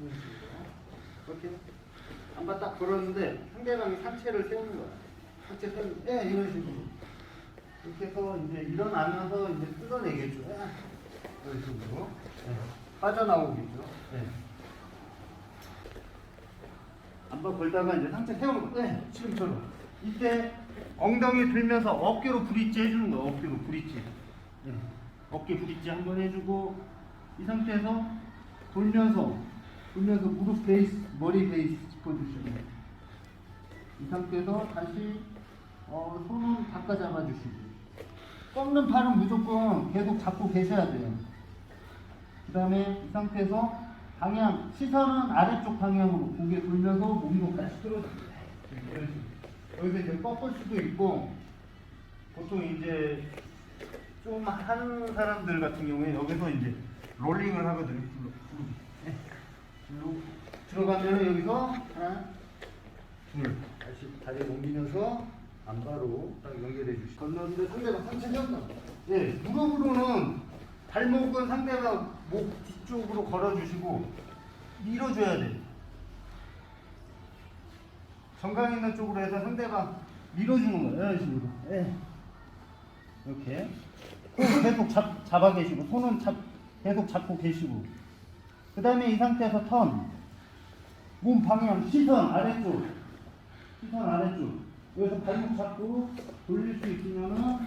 이런 식으로. 이렇게 한번 딱 걸었는데 상대방이 상체를 세우는 거야. 상체 세우는 예, 이런 식으로. 이렇게 해서 이제 일어나면서 이제 뜯어내겠죠. 예. 이런 식으로. 예. 빠져나오겠죠. 예. 한번 걸다가 이제 상체 세우는 거. 네, 지금처럼. 이때 엉덩이 들면서 어깨로 브릿지 해주는 거예요. 어깨로 브릿지. 네. 어깨 브릿지 한번 해주고 이 상태에서 돌면서 돌면서 무릎 베이스, 머리 베이스 짚어주시고 이 상태에서 다시 어, 손은 바꿔 잡아주시고 꺾는 팔은 무조건 계속 잡고 계셔야 돼요. 그 다음에 이 상태에서 방향, 시선은 아래쪽 방향으로 고개 돌면서 몸도 같이 들어줍니다. 이런 식으로. 여기서 이제 꺾을 수도 있고, 보통 이제 좀 하는 사람들 같은 경우에 여기서 이제 롤링을 하거든요. 들어가면 여기서 하나, 둘. 다시 다리 옮기면서 안바로 딱 연결해 주시고. 건너는데 상대방 상체 세운다. 예, 무릎으로는 발목은 상대방 목 뒤쪽으로 걸어주시고 밀어줘야 돼. 정강 있는 쪽으로 해서 상대방 밀어주는 거예요. 이런 식으로. 예. 이렇게. 계속 잡, 잡아 계시고, 손은 잡, 계속 잡고 계시고. 그 다음에 이 상태에서 턴. 몸 방향, 시선 아래쪽. 시선 아래쪽. 여기서 발목 잡고 돌릴 수 있으면은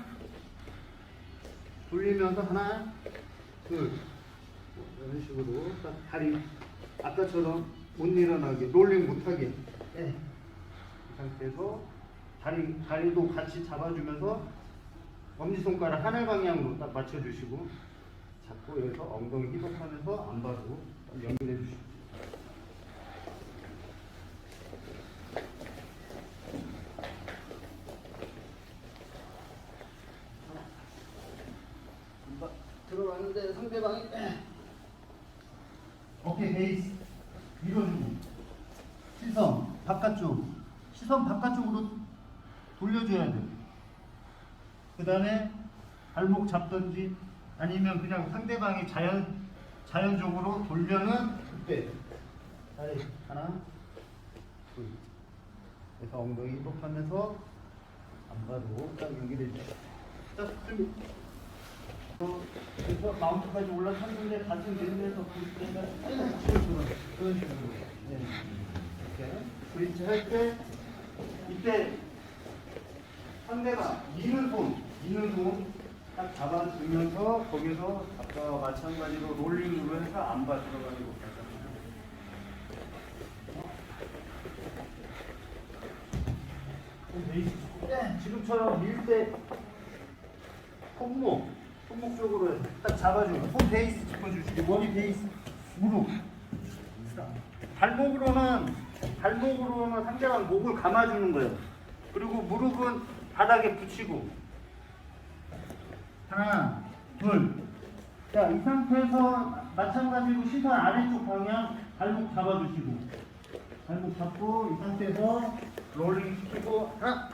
돌리면서 하나, 둘. 이런 식으로 딱 다리 아까처럼 못 일어나게 롤링 못하게 예. 이 상태에서 다리 다리도 같이 잡아주면서 엄지 손가락 하늘 방향으로 딱 맞춰주시고 잡고 여기서 엉덩이 희석하면서 안바로 연결해 주시고 안바 들어가는데 상대방이 어깨 베이스. 밀어주고. 시선 바깥쪽. 시선 바깥쪽으로 돌려줘야 돼. 그 다음에 발목 잡든지 아니면 그냥 상대방이 자연 자연적으로 돌면은 그때. 다리 하나 둘. 그래서 엉덩이 이복하면서 안바로 딱 연결해 주시고 딱 준비. 어, 그래서 마운트까지 올라탔는데 가슴 내리면서 브릿지가 이런 식으로. 이런 식으로 네. 이렇게 브릿지 할 때 이때 상대가 미는 손 미는 손 딱 잡아주면서 거기서 아까와 마찬가지로 롤링으로 해서 안바 들어가는 것까지 네, 지금처럼 밀때 손목 손목 쪽으로 딱 잡아주고 손 베이스 짚어주시고 머리 베이스 무릎. 발목으로는 발목으로는 상대방 목을 감아주는 거예요. 그리고 무릎은 바닥에 붙이고 하나 둘. 자, 이 상태에서 마찬가지로 시선 아래쪽 방향 발목 잡아주시고 발목 잡고 이 상태에서 롤링 시키고 하나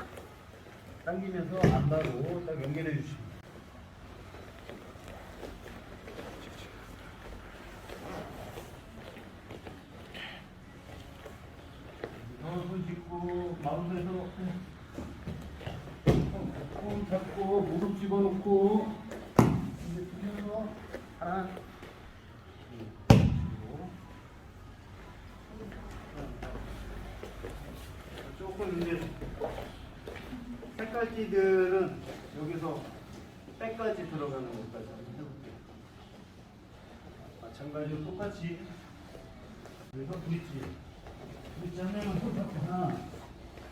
당기면서 안바로 딱 연결해 주시고 어, 손 짚고 마운드에서 손, 손 잡고 무릎 집어넣고 이제 들면서 하나 조금 이제 색깔지들은 여기서 백까지 들어가는 것까지 한번 해볼게요. 마찬가지로 똑같이 그래서 브릿지 브릿지 하면은 잡고 하나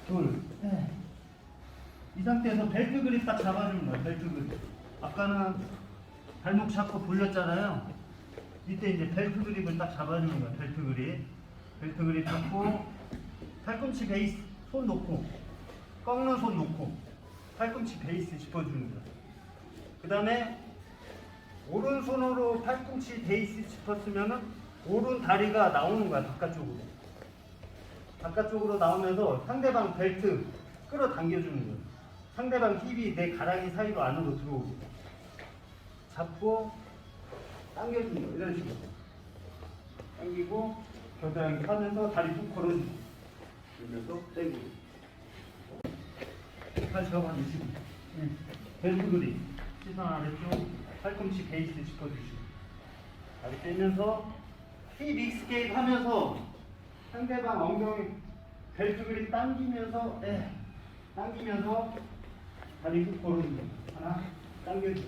둘 셋. 이 상태에서 벨트 그립 딱 잡아주는 거예요 벨트 그립. 아까는 발목 잡고 돌렸잖아요. 이때 이제 벨트 그립을 딱 잡아주는 거예요 벨트 그립. 벨트 그립 잡고 팔꿈치 베이스 손 놓고 꺾는 손 놓고 팔꿈치 베이스 짚어주는 거예요. 그 다음에 오른손으로 팔꿈치 베이스 짚었으면은 오른 다리가 나오는 거야 바깥쪽으로. 바깥쪽으로 나오면서 상대방 벨트 끌어당겨주는 거예요 상대방 힙이 내 가랑이 사이로 안으로 들어오고 잡고 당겨주는 거예요 이런 식으로. 당기고 겨드랑이 하면서 다리 훅 걸어주고 그러면서 떼고 다시 잡아주시고 배수그리 시선 아래쪽 팔꿈치 베이스 짚어주시고. 다리 빼면서 힙 익스케이프 하면서 상대방 엉덩이 벨트 그립 당기면서 예, 당기면서 다리 훅 걸어주고 하나 당겨주고